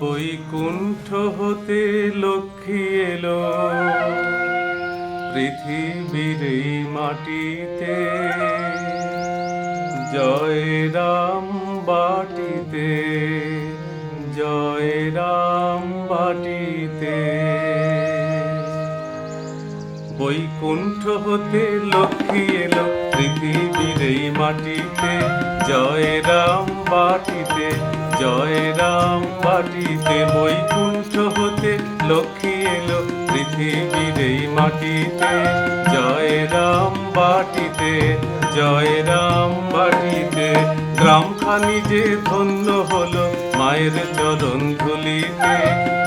বৈকুণ্ঠ হতে লক্ষ্মী এলো। পৃথিবীর মাটিতে, জয় রাম বাটিতে, জয় রাম বাটিতে। বৈকুণ্ঠ হতে লক্ষ্মী এলো, পৃথিবীর মাটিতে, জয় রাম বাটিতে জয় রাম বাটিতে বৈকুণ্ঠ হতে, লক্ষ্মী এলো পৃথিবীর এই মাটিতে। জয় রাম বাটিতে জয় রাম বাটিতে গ্রামখানি যে ধন্য হলো মায়ের চরণ ধুলিতে।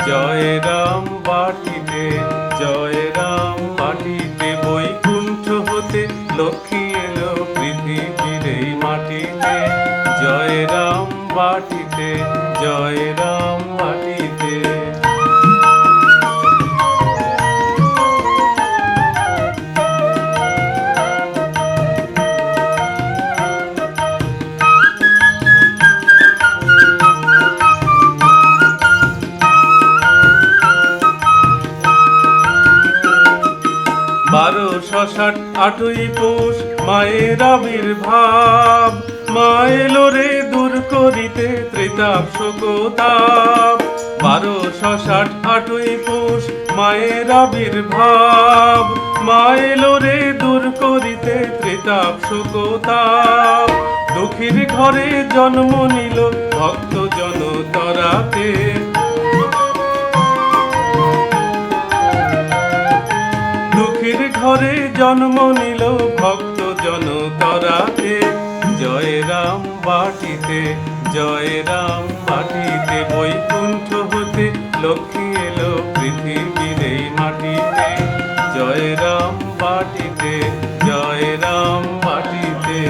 জয় রাম বাটিতে জয় রাম বাটিতে বৈকুণ্ঠ হতে, লক্ষ্মী এলো পৃথিবীর এই মাটিতে। জয় রাম বাটিতে জয় রাম বাটিতে বারোশো ষাট আটই পৌষ মায়ের আবির্ভাব। ত্রিতাপ শোকতাপ বারোশো ষাট আটই পৌষ, মায়ের আবির্ভাব। মা রে দূর করিতে, ত্রিতাপ শোকতাপ দুঃখীর ঘরে জন্ম নিল ভক্ত জনতরাতে। দুঃখীর ঘরে জন্ম নিল ভক্ত জনতরাতে। জয় রাম বাটিতে জয় রাম, মাটিতে বৈকুণ্ঠ হতে লক্ষ্মী এলো পৃথিবীর এই মাটিতে। জয় রাম, মাটিতে, জয় রাম, মাটিতে।